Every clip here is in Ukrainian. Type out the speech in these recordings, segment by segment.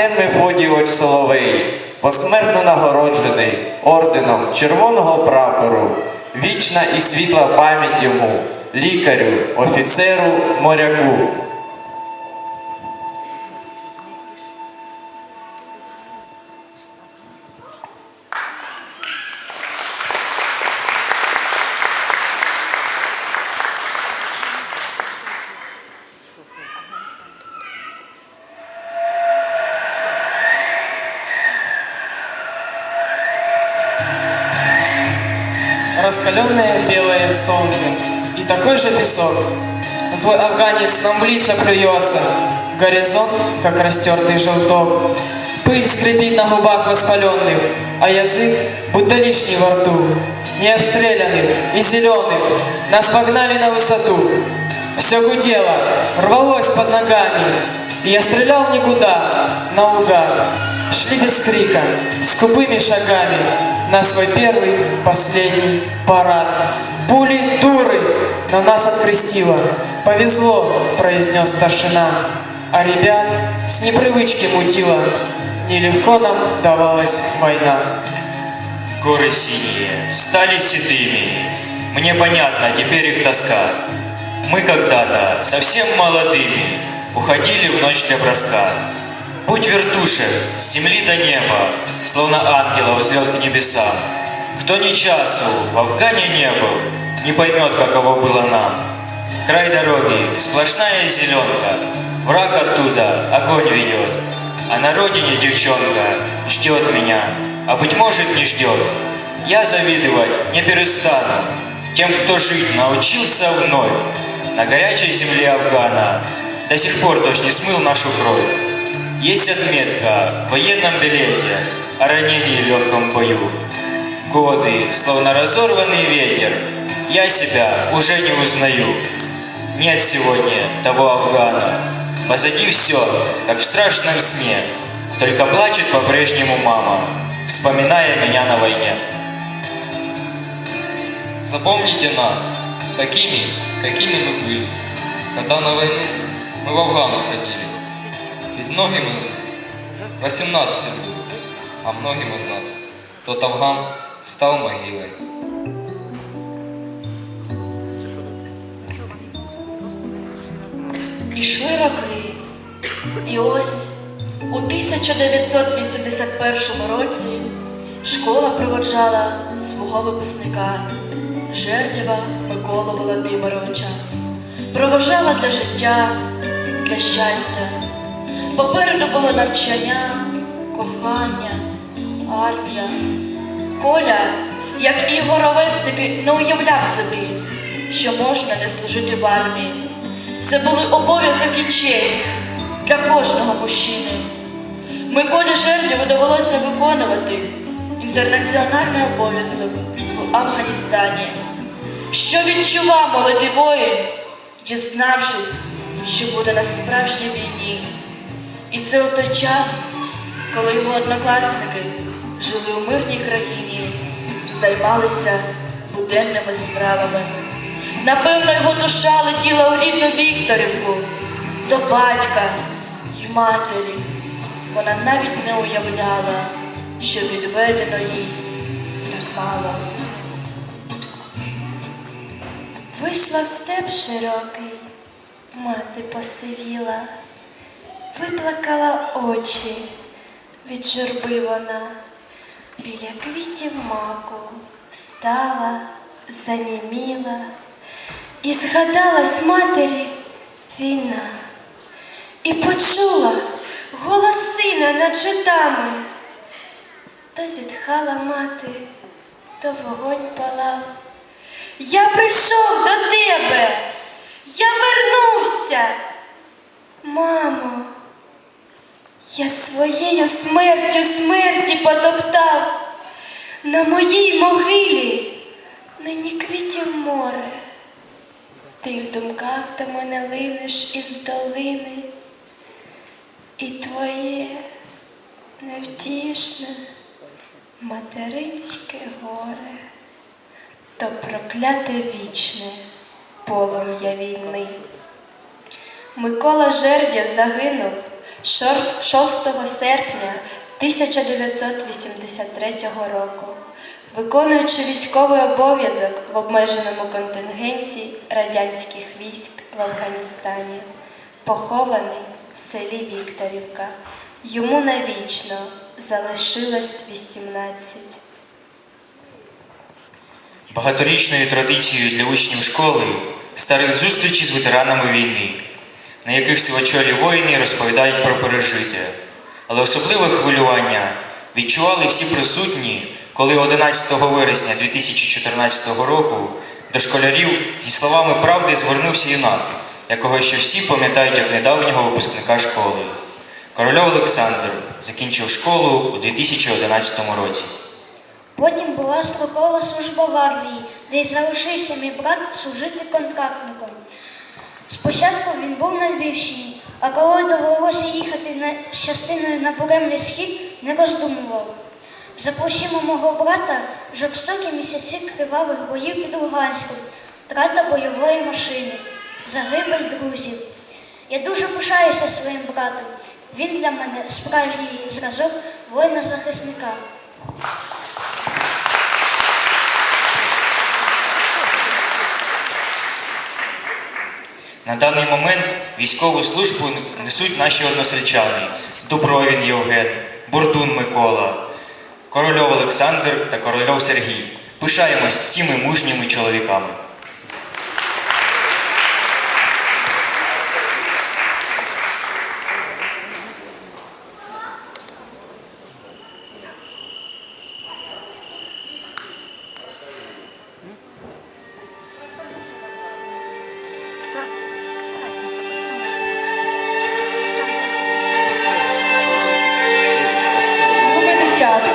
Мефодійович Соловей, посмертно нагороджений орденом Червоного прапору, вічна і світла пам'ять йому, лікарю, офіцеру, моряку. Раскаленное белое солнце и такой же песок. Злой афганец нам в лица плюется, горизонт, как растертый желток. Пыль скрипит на губах воспаленных, а язык будто лишний во рту. Не обстрелянных и зеленых нас погнали на высоту. Все гудело, рвалось под ногами, и я стрелял никуда, наугад. Шли без крика, скупыми шагами на свой первый, последний парад. Пули дуры на нас открестило. Повезло, произнес старшина. А ребят с непривычки мутило. Нелегко нам давалась война. Горы синие стали седыми. Мне понятно теперь их тоска. Мы когда-то, совсем молодыми, уходили в ночь для броска. Путь вертушек с земли до неба, словно ангела взлет к небесам. Кто ни часу в Афгане не был, не поймет, каково было нам. Край дороги, сплошная зеленка, враг оттуда огонь ведет. А на родине девчонка ждет меня, а быть может не ждет. Я завидовать не перестану тем, кто жить научился вновь на горячей земле Афгана. До сих пор дождь не смыл нашу кровь. Есть отметка в военном билете о ранении в легком бою. Годы, словно разорванный ветер, я себя уже не узнаю. Нет сегодня того Афгана. Позади все, как в страшном сне. Только плачет по-прежнему мама, вспоминая меня на войне. Запомните нас такими, какими мы были. Когда на войну мы в Афган уходили. Ведь многим из нас 18 будет, а многим из нас тот Афган стал могилой. Ішли роки, і ось у 1981 році школа проводжала свого випускника Жердєва Миколу Володимировича. Провожала для життя, для щастя. Попереду було навчання, кохання, армія. Коля, як і його не уявляв собі, що можна не служити в армії. Це були обов'язок і честь для кожного мужчини. Миколі Жердєву довелося виконувати інтернаціональний обов'язок в Афганістані. Що відчував молодий воїн, дізнавшись, що буде на справжній війні. І це у той час, коли його однокласники жили у мирній країні, займалися буденними справами. Напевно, його душа летіла у рідну Вікторівку, до батька й матері. Вона навіть не уявляла, що відведено їй так мало. Вийшла в степ широкий, мати посивіла, виплакала очі, від журби вона, біля квітів маку стала, заніміла, і згадалась матері війна, і почула голос сина над житами, то зітхала мати, то вогонь палав. Я прийшов до тебе, я вернувся. Мамо, я своєю смертю смерті потоптав. На моїй могилі нині квітів море. Ти в думках до мене линеш із долини, і твоє невтішне материнське горе то прокляте вічне полум'я війни. Микола Жердя загинув, 6 серпня 1983 року, виконуючи військовий обов'язок в обмеженому контингенті радянських військ в Афганістані, похований в селі Вікторівка. Йому навічно залишилось 18. Багаторічною традицією для учнів школи стали зустрічі з ветеранами війни, на яких сивачолі воїни розповідають про пережите. Але особливе хвилювання відчували всі присутні, коли 11 вересня 2014 року до школярів зі словами правди звернувся юнак, якого ще всі пам'ятають як недавнього випускника школи. Корольов Олександр закінчив школу у 2011 році. Потім була строкова служба в армії, де й залишився мій брат служити контрактником. Спочатку він був на Львівщині, а коли довелося їхати на, з частиною на буремний схід, не роздумував. За плечима мого брата жорстокі місяці кривавих боїв під Луганськом, втрата бойової машини, загибель друзів. Я дуже пишаюся своїм братом. Він для мене справжній зразок воїна-захисника. На даний момент військову службу несуть наші односельчани Дубровін Євген, Бурдун Микола, Корольов Олександр та Корольов Сергій. Пишаємось всіми мужніми чоловіками.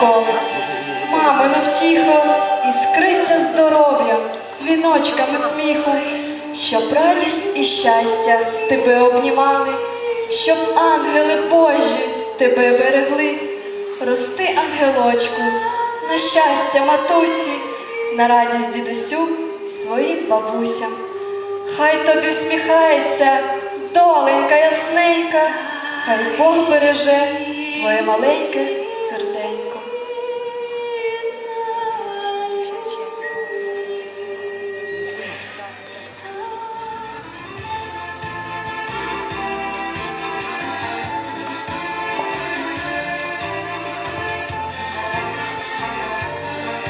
Дитятко, мамино втіха, іскрися здоров'ям, дзвіночками сміху, щоб радість і щастя тебе обнімали, щоб ангели Божі тебе берегли. Рости, ангелочку, на щастя матусі, на радість дідусю своїм бабусям. Хай тобі всміхається доленька ясненька, хай Бог береже твоє маленьке серденько.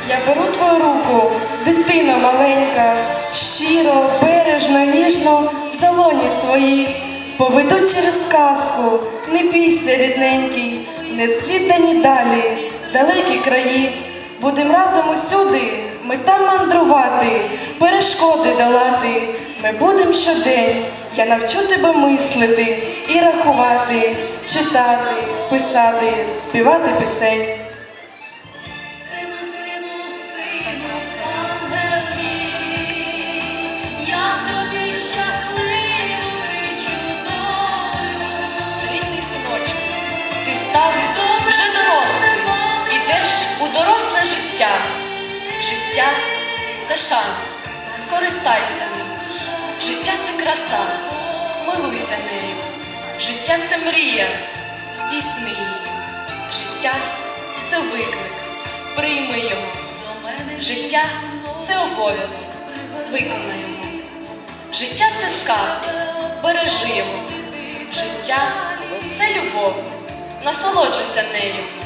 Я беру твою руку, дитина маленька, щиро, бережно, ніжно в долоні свої. Поведу через казку, не бійся, рідненький, не звідані далі, далекі краї. Будем разом усюди, ми там мандрувати, перешкоди долати. Ми будем щодень, я навчу тебе мислити і рахувати, читати, писати, співати пісень. Ідеш у доросле життя. Життя це шанс, скористайся ним. Життя це краса, милуйся нею. Життя це мрія, здійсни її. Життя це виклик, прийми його. Життя це обов'язок, виконай його. Життя це скарб, бережи його. Життя це любов, насолоджуйся нею.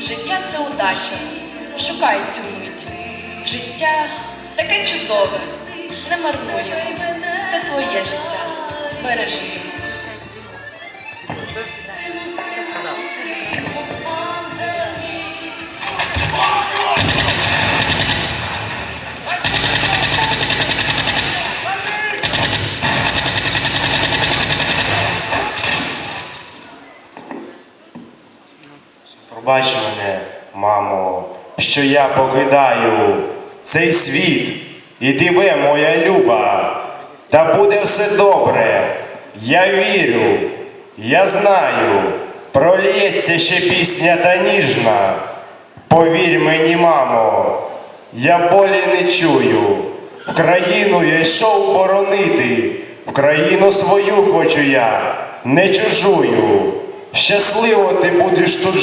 Життя це удача, шукай цю мить. Життя таке чудове, не марнуй його. Це твоє життя, бережи його. Пробач мене, мамо, що я покидаю цей світ і тебе, моя люба. Та буде все добре. Я вірю, я знаю, пролється ще пісня та ніжна. Повір мені, мамо, я болі не чую. В країну я йшов боронити, в країну свою хочу я, не чужую. Щасливо ти будеш тут